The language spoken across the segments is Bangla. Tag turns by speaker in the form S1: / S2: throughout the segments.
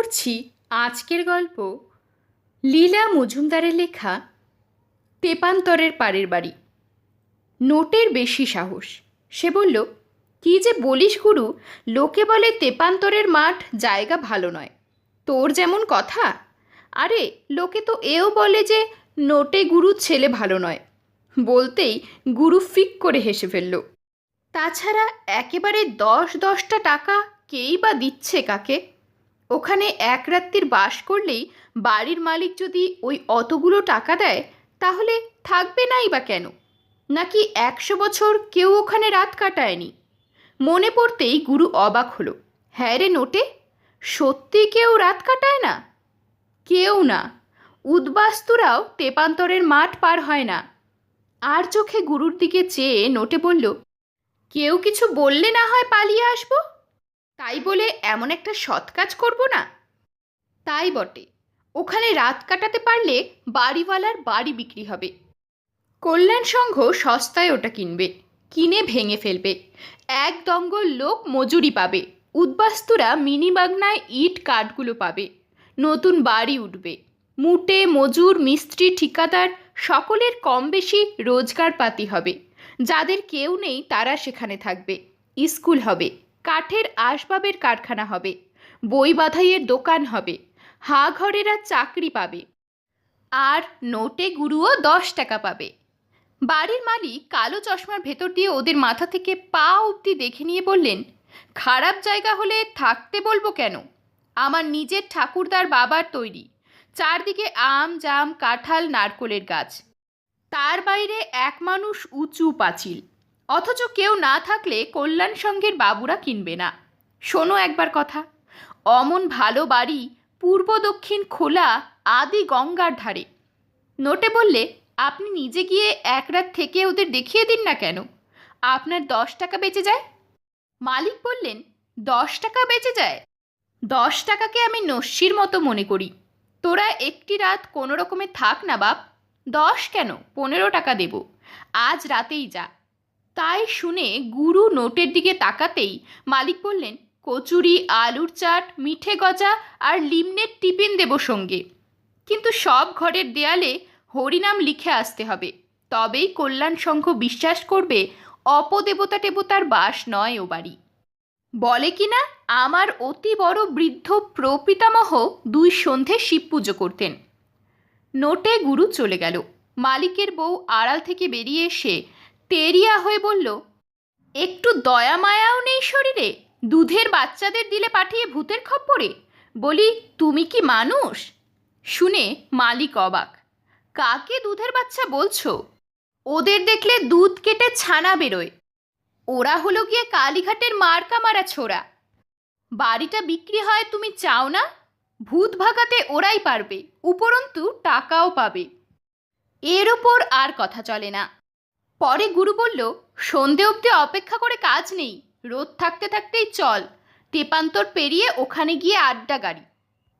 S1: করছি আজকের গল্প লীলা মজুমদারের লেখা তেপান্তরের পাড়ের বাড়ি। নোটের বেশি সাহস। সে বলল, কি যে বলিস গুরু, লোকে বলে তেপান্তরের মাঠ জায়গা ভালো নয়। তোর যেমন কথা। আরে, লোকে তো এও বলে যে নোটে গুরু ছেলে ভালো নয়। বলতেই গুরু ফিক করে হেসে ফেলল। তাছাড়া একেবারে দশ দশটা টাকা কেই বা দিচ্ছে কাকে? ওখানে এক রাত্রির বাস করলেই বাড়ির মালিক যদি ওই অতগুলো টাকা দেয়, তাহলে থাকবে নাই বা কেন? নাকি একশো বছর কেউ ওখানে রাত কাটায়নি? মনে পড়তেই গুরু অবাক হলো। হ্যাঁ রে নোটে, সত্যি কেউ রাত কাটায় না? কেউ না। উদ্বাস্তুরাও তেপান্তরের মাঠ পার হয় না। আর চোখে গুরুর দিকে চেয়ে নোটে বলল, কেউ কিছু বললে না হয় পালিয়ে আসব? তাই বলে এমন একটা সৎ কাজ করব না? তাই বটে। ওখানে রাত কাটাতে পারলে বাড়িওয়ালার বাড়ি বিক্রি হবে। কল্যাণ সংঘ সস্তায় ওটা কিনবে, কিনে ভেঙে ফেলবে। এক দঙ্গল লোক মজুরি পাবে। উদ্বাস্তুরা মিনি বাগনায় ইট কাঠগুলো পাবে। নতুন বাড়ি উঠবে। মুটে, মজুর, মিস্ত্রি, ঠিকাদার সকলের কম বেশি রোজগারপাতি হবে। যাদের কেউ নেই তারা সেখানে থাকবে। স্কুল হবে। কাঠের আসবাবের কারখানা হবে, বই বাধাইয়ের দোকান হবে হা ঘরেরা চাকরি পাবে, আর নোটে গুরুও দশ টাকা পাবে। বাড়ির মালিক কালো চশমার ভেতর দিয়ে ওদের মাথা থেকে পা অবধি দেখে নিয়ে বললেন, খারাপ জায়গা হলে থাকতে বলব কেন? আমার নিজের ঠাকুরদার বাবার তৈরি, চারদিকে আম, জাম, কাঁঠাল, নারকোলের গাছ। তার বাইরে এক মানুষ উঁচু পাঁচিল। অথচ কেউ না থাকলে কল্যাণ সঙ্গের বাবুরা কিনবে না। শোনো একবার কথা। অমন ভালো বাড়ি পূর্ব দক্ষিণ খোলা আদি গঙ্গার ধারে। নোটে বললে, আপনি নিজে গিয়ে এক রাত থেকে ওদের দেখিয়ে দিন না কেন? আপনার দশ টাকা বেঁচে যায়? মালিক বললেন, দশ টাকা বেঁচে যায়? দশ টাকাকে আমি নস্যির মতো মনে করি। তোরা একটি রাত কোনো রকমে থাক না বাপ। দশ কেন? পনেরো টাকা দেব। আজ রাতেই যা। তাই শুনে গুরু নোটের দিকে তাকাতেই মালিক বললেন, কচুরি, আলুর চাট, মিঠে গজা আর লিমনের টিফিন দেব সঙ্গে। কিন্তু সব ঘরের দেয়ালে হরিনাম লিখে আসতে হবে। তবেই কল্যাণ সংঘ বিশ্বাস করবে অপদেবতা দেবতার বাস নয় ও বাড়ি। বলে কিনা, আমার অতি বড় বৃদ্ধ প্রপিতামহ দুই সন্ধে শিব পুজো করতেন। নোটে গুরু চলে গেল। মালিকের বউ আড়াল থেকে বেরিয়ে এসে তেরিয়া হয়ে বলল, একটু দয়া মায়াও নেই শরীরে? দুধের বাচ্চাদের দিলে পাঠিয়ে ভূতের খপ্পরে? বলি, তুমি কি মানুষ? শুনে মালিক অবাক, কাকে দুধের বাচ্চা বলছো? ওদের দেখলে দুধ কেটে ছানা বেরোয়। ওরা হলো গিয়ে কালীঘাটের মার্কা মারা ছোড়া। বাড়িটা বিক্রি হয় তুমি চাও না? ভূত ভাগাতে ওরাই পারবে, উপরন্তু টাকাও পাবে। এর ওপর আর কথা চলে না। পরে গুরু বলল, সন্ধে অবধি অপেক্ষা করে কাজ নেই, রোদ থাকতে থাকতেই চল তেপান্তর পেরিয়ে ওখানে গিয়ে আড্ডা গাড়ি।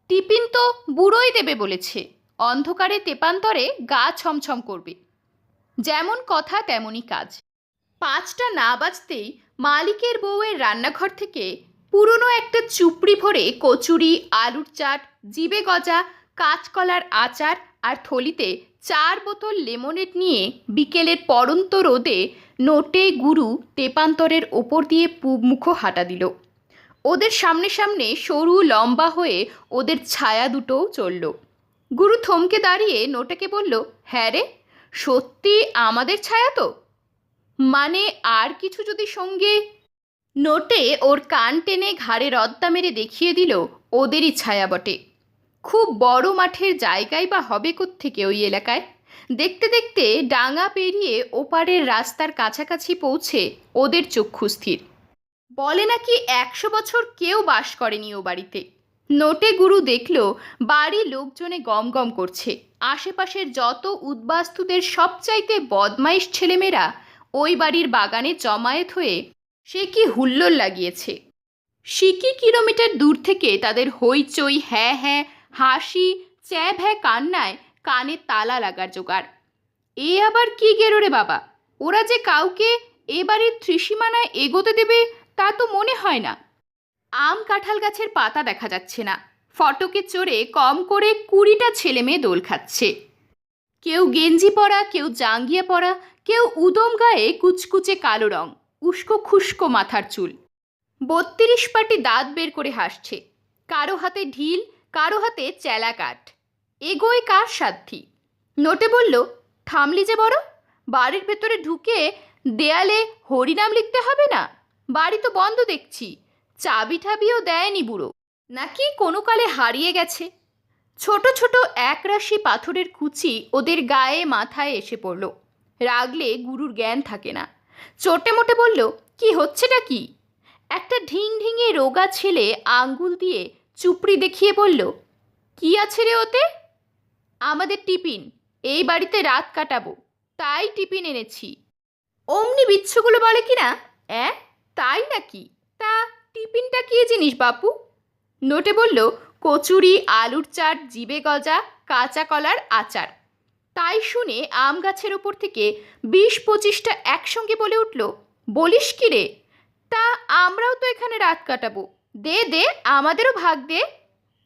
S1: টিফিন তো বুড়োই দেবে বলেছে। অন্ধকারে তেপান্তরে গা ছমছম করবে। যেমন কথা, তেমনই কাজ। পাঁচটা না বাজতেই মালিকের বউয়ের রান্নাঘর থেকে পুরনো একটা চুপড়ি ভরে কচুরি, আলুর চাট, জিবে গজা, কাঁচকলার আচার আর থলিতে চার বোতল লেমনেড নিয়ে বিকেলের পড়ন্ত রোদে নোটে গুরু তেপান্তরের ওপর দিয়ে মুখ হাঁটা দিল। ওদের সামনে সামনে সরু লম্বা হয়ে ওদের ছায়া দুটোও চলল। গুরু থমকে দাঁড়িয়ে নোটাকে বলল হ্যাঁ রে, সত্যি আমাদের ছায়া তো? মানে আর কিছু যদি সঙ্গে? নোটে ওর কান টেনে ঘাড়ে রদ্দা মেরে দেখিয়ে দিল, ওদেরই ছায়া বটে। খুব বড় মাঠের জায়গায় বা হবে থেকে ওই এলাকায়? দেখতে দেখতে ডাঙা পেরিয়ে ওপারের রাস্তার কাছাকাছি পৌঁছে ওদের চক্ষু স্থির। বলে নাকি একশো বছর কেউ বাস করেনি ও বাড়িতে। নোটে গুরু দেখল বাড়ি লোকজনে গম গম করছে। আশেপাশের যত উদ্বাস্তুদের সবচাইতে বদমাইশ ছেলেমেয়েরা ওই বাড়ির বাগানে জমায়েত হয়ে সে কি হুল্লোড় লাগিয়েছে। সিকি কিলোমিটার দূর থেকে তাদের হইচই হ্যাঁ হ্যাঁ হাসি চ্যাভ হ্যাঁ কান্নায় কানে তালা লাগার জোগাড়। এ আবার কি গেরোরে বাবা? ওরা যে কাউকে এ বাড়ির ত্রিসীমানায় এগোতে দেবে, তা তো মনে হয় না। আম কাঁঠাল গাছের পাতা দেখা যাচ্ছে না। ফটকে চড়ে কম করে কুড়িটা ছেলে মেয়ে দোল খাচ্ছে। কেউ গেঞ্জি পরা, কেউ জাঙ্গিয়া পরা, কেউ উদম গায়ে কুচকুচে কালো রং, উস্কো খুস্কো মাথার চুল। বত্রিশ পাটি দাঁত বের করে হাসছে। কারও হাতে ঢিল কারও হাতে চেলা কাঠ। এগোয় কার সাধ্যি নোটে বলল, থামলি যে বড়, বাড়ির ভেতরে ঢুকে দেয়ালে হরিনাম লিখতে হবে না? বাড়ি তো বন্ধ দেখছি চাবি ঠাবিও দেয়নি বুড়ো। নাকি কোনো কালে হারিয়ে গেছে? ছোট ছোট একরাশি পাথরের কুচি ওদের গায়ে মাথায় এসে পড়ল। রাগলে গুরুর জ্ঞান থাকে না। চোটে মোটে বলল, কি হচ্ছেটা কি? একটা ঢিং ঢিঙে রোগা ছেলে আঙ্গুল দিয়ে চুপড়ি দেখিয়ে বলল, কি আছে রে ওতে? আমাদের টিফিন, এই বাড়িতে রাত কাটাবো, তাই টিফিন এনেছি। অমনি বিচ্ছুগুলো বলে কি না অ্যাঁ, তাই নাকি? তা টিফিনটা কী জিনিস বাপু? নোটে বলল, কচুরি, আলুর চাট, জিবে গজা, কাঁচা কলার আচার। তাই শুনে আম গাছের ওপর থেকে বিশ পঁচিশটা একসঙ্গে বলে উঠল, বলিস কি রে? তা আমরাও তো এখানে রাত কাটাবো। দে দে, আমাদেরও ভাগ দে।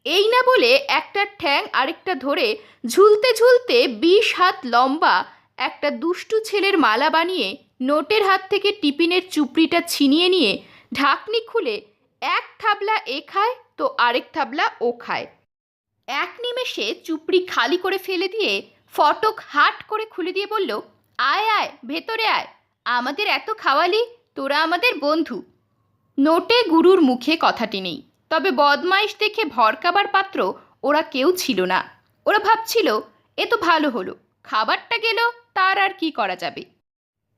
S1: এই না বলে একটা ঠ্যাং আরেকটা ধরে ঝুলতে ঝুলতে বিশ হাত লম্বা একটা দুষ্টু ছেলের মালা বানিয়ে নোটের হাত থেকে টিফিনের চুপড়িটা ছিনিয়ে নিয়ে ঢাকনি খুলে এক থাবলা এ খায় তো আরেক থাবলা ও খায়। এক নিমেষে চুপড়ি খালি করে ফেলে দিয়ে ফটক হাট করে খুলে দিয়ে বলল, আয় আয়, ভেতরে আয়। আমাদের এত খাওয়ালি, তোরা আমাদের বন্ধু। নোটে গুরুর মুখে কথাটি নেই। তবে বদমাইশ দেখে ভরকাবার পাত্র ওরা কেউ ছিল না। ওরা ভাবছিল, এ তো ভালো হলো, খাবারটা গেল, তার আর কি করা যাবে?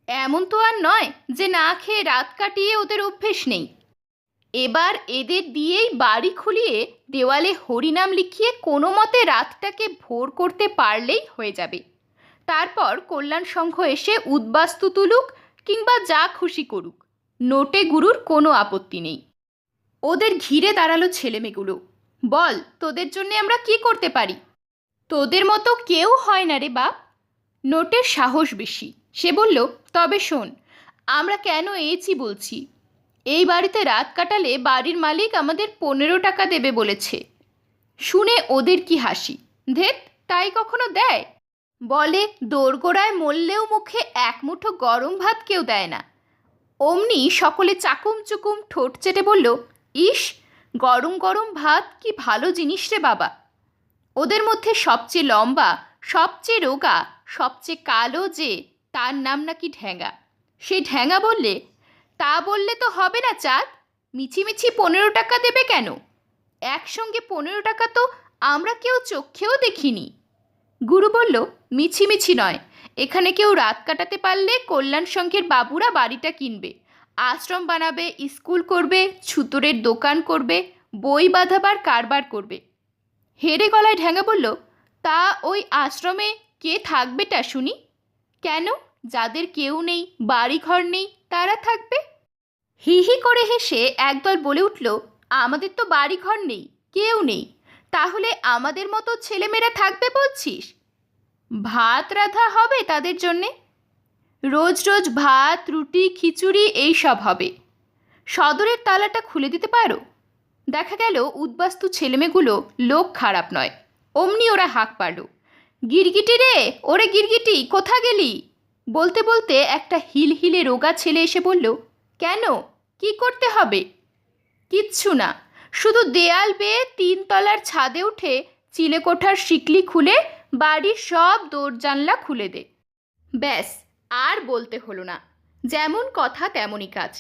S1: এমন তো আর নয় যে না খেয়ে রাত কাটিয়ে ওদের অভ্যেস নেই। এবার এদের দিয়েই বাড়ি খুলিয়ে দেওয়ালে হরিনাম লিখিয়ে কোনো মতে রাতটাকে ভোর করতে পারলেই হয়ে যাবে। তারপর কল্যাণ সংঘ এসে উদ্বাস্তু তুলুক কিংবা যা খুশি করুক। নোটে গুরুর কোনো আপত্তি নেই। ওদের ঘিরে দাঁড়াল ছেলেমেয়েগুলো। বল, তোদের জন্য আমরা কি করতে পারি? তোদের মতো কেউ হয় না রে বাপ। নোটের সাহস বেশি। সে বলল, তবে শোন, আমরা কেন এয়েছি বলছি? এই বাড়িতে রাত কাটালে বাড়ির মালিক আমাদের পনেরো টাকা দেবে বলেছে। শুনে ওদের কি হাসি। ধেত তাই কখনো দেয়? বলে, দোরগোড়ায় মরলেও মুখে এক মুঠো গরম ভাত কেউ দেয় না। অমনি সকলে চাকুম চুকুম ঠোঁট চেটে বলল ইস গরম গরম ভাত, কি ভালো জিনিস রে বাবা। ওদের মধ্যে সবচেয়ে লম্বা, সবচেয়ে রোগা, সবচেয়ে কালো যে, তার নাম নাকি ঢ্যাঙা সেই ঢ্যাঙা বললে, তা বললে তো হবে না চাঁদ মিছিমিছি পনেরো টাকা দেবে কেন? একসঙ্গে পনেরো টাকা তো আমরা কেউ চোখেও দেখিনি। গুরু বলল মিছিমিছি নয় এখানে কেউ রাত কাটাতে পারলে কল্যাণ সংঘের বাবুরা বাড়িটা কিনবে। আশ্রম বানাবে, স্কুল করবে, ছুতোরের দোকান করবে, বই বাঁধাবার কারবার করবে। হেরে গলায় ঢ্যাঙা বলল, তা ওই আশ্রমে কে থাকবেটা শুনি? কেন? যাদের কেউ নেই, বাড়িঘর নেই, তারা থাকবে? হি হি করে হেসে একদল বলে উঠল, আমাদের তো বাড়িঘর নেই, কেউ নেই। তাহলে আমাদের মতো ছেলেমেয়েরা থাকবে বলছিস? ভাত রাধা হবে তাদের জন্যে? রোজ রোজ ভাত, রুটি, খিচুড়ি, এই সব হবে। সদরের তালাটা খুলে দিতে পারো? দেখা গেল উদ্বাস্তু ছেলেমেয়েগুলো লোক খারাপ নয়। অমনি ওরা হাঁক পারল। গিরগিটি রে, ওরে গিরগিটি, কোথা গেলি? বলতে বলতে একটা হিলহিলে রোগা ছেলে এসে বলল, কেন? কি করতে হবে? কিচ্ছু না। শুধু দেয়াল বেয়ে তিনতলার ছাদে উঠে চিলেকোঠার শিকলি খুলে বাড়ির সব দোর জানলা খুলে দে। ব্যাস, আর বলতে হলো না। যেমন কথা তেমনই কাজ।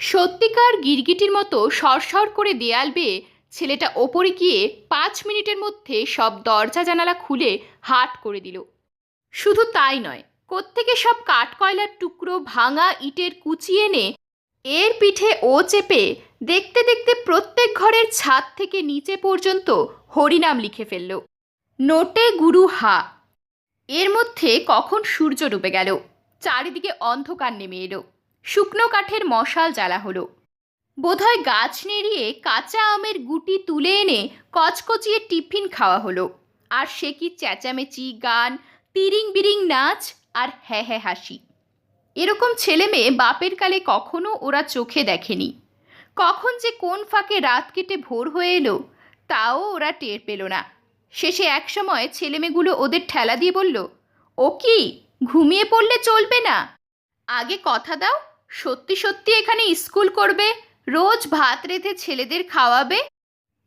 S1: সত্যিকার গিরগিটির মতো সরসর করে দেয়াল বেয়ে ছেলেটা ওপরে গিয়ে পাঁচ মিনিটের মধ্যে সব দরজা জানালা খুলে হাট করে দিল। শুধু তাই নয়, কোত্থেকে সব কাঠকয়লার টুকরো ভাঙা ইটের কুচি এনে এর পিঠে ও চেপে দেখতে দেখতে প্রত্যেক ঘরের ছাদ থেকে নিচে পর্যন্ত হরিনাম লিখে ফেলল। নোটে গুরু হা। এর মধ্যে কখন সূর্য ডুবে গেল, চারিদিকে অন্ধকার নেমে এলো, শুকনো কাঠের মশাল জ্বালা হলো। বোধহয় গাছ নেড়িয়ে কাঁচা আমের গুটি তুলে এনে কচকচিয়ে টিফিন খাওয়া হলো, আর সে কি চেঁচামেচি, গান তিরিং বিরিং নাচ আর হ্যাঁ হ্যাঁ হাসি। এরকম ছেলে মেয়ে বাপের কালে কখনো ওরা চোখে দেখেনি। কখন যে কোন ফাঁকে রাত কেটে ভোর হয়ে এলো, তাও ওরা টের পেল না। শেষে একসময় ছেলেমেয়েগুলো ওদের ঠেলা দিয়ে বলল, ও কি? ঘুমিয়ে পড়লে চলবে না। আগে কথা দাও, সত্যি সত্যি এখানে স্কুল করবে, রোজ ভাত রেঁধে ছেলেদের খাওয়াবে।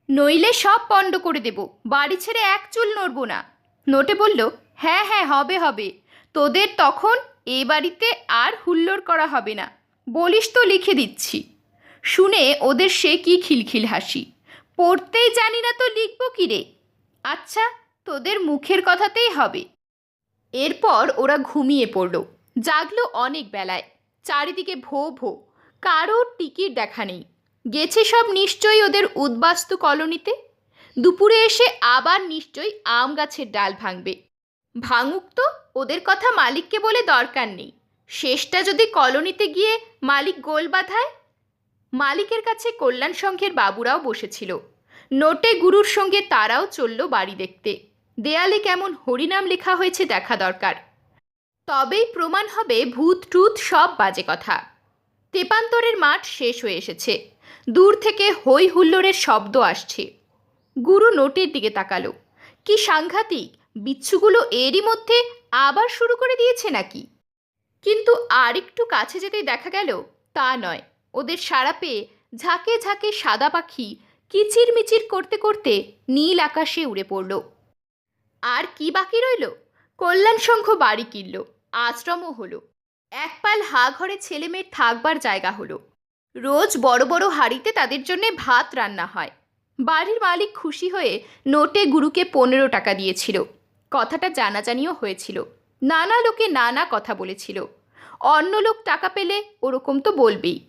S1: নইলে সব পণ্ড করে দেব, বাড়ি ছেড়ে এক চুল নড়ব না। নোটে বলল হ্যাঁ হ্যাঁ হবে হবে। তোদের তখন এ বাড়িতে আর হুল্লোড় করা হবে না। বলিস তো লিখে দিচ্ছি। শুনে ওদের সে কি খিলখিল হাসি। পড়তেই জানি না তো লিখব কি রে? আচ্ছা তোদের মুখের কথাতেই হবে। এরপর ওরা ঘুমিয়ে পড়ল। জাগলো অনেক বেলায়। চারিদিকে ভো ভো। কারোর টিকিট দেখা নেই। গেছে সব নিশ্চয়ই ওদের উদ্বাস্তু কলোনিতে? দুপুরে এসে আবার নিশ্চয়ই আম গাছের ডাল ভাঙবে। ভাঙুক তো, ওদের কথা মালিককে বলে দরকার নেই। শেষটা যদি কলোনিতে গিয়ে মালিক গোল বাঁধায়? মালিকের কাছে কল্যাণ সংঘের বাবুরাও বসেছিল। নোটে গুরুর সঙ্গে তারাও চলল বাড়ি দেখতে। দেয়ালে কেমন হরিনাম লেখা হয়েছে দেখা দরকার। তবেই প্রমাণ হবে ভূত টুত সব বাজে কথা। তেপান্তরের মাঠ শেষ হয়ে এসেছে। দূর থেকে হই হুল্লোড়ের শব্দ আসছে। গুরু নোটের দিকে তাকালো। কি সাংঘাতিক! বিচ্ছুগুলো এরই মধ্যে আবার শুরু করে দিয়েছে নাকি? কিন্তু আর একটু কাছে যেতেই দেখা গেল, তা নয়। ওদের সাড়া পেয়ে ঝাঁকে ঝাঁকে সাদা পাখি কিচির মিচির করতে করতে নীল আকাশে উড়ে পড়ল। আর কি বাকি রইল? কল্যাণ সংঘ বাড়ি কিনল, আশ্রমও হলো। এক পাল হা ঘরে ছেলেমেয়ের থাকবার জায়গা হলো। রোজ বড় বড় হাঁড়িতে তাদের জন্য ভাত রান্না হয়। বাড়ির মালিক খুশি হয়ে নোটে গুরুকে পনেরো টাকা দিয়েছিল। কথাটা জানাজানিও হয়েছিল। নানা লোকে নানা কথা বলেছিল। অন্য লোক টাকা পেলে ওরকম তো বলবেই।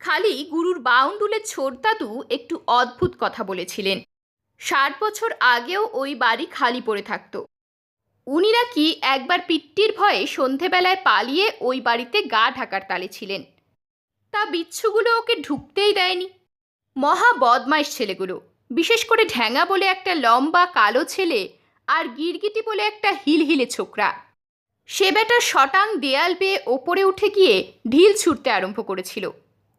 S1: খালি গুরুর বাউন্ডুলের ছোটদাদু একটু অদ্ভুত কথা বলেছিলেন। ষাট বছর আগেও ওই বাড়ি খালি পড়ে থাকতো। উনি নাকি একবার পিট্টির ভয়ে সন্ধেবেলায় পালিয়ে ওই বাড়িতে গা ঢাকার তালে ছিলেন। তা বিচ্ছুগুলো ওকে ঢুকতেই দেয়নি। মহা বদমাইশ ছেলেগুলো, বিশেষ করে ঢ্যাঙা বলে একটা লম্বা কালো ছেলে আর গিরগিটি বলে একটা হিলহিলে ছোকরা। সে বেটা শটাং দেয়াল বেয়ে ওপরে উঠে গিয়ে ঢিল ছুটতে আরম্ভ করেছিল।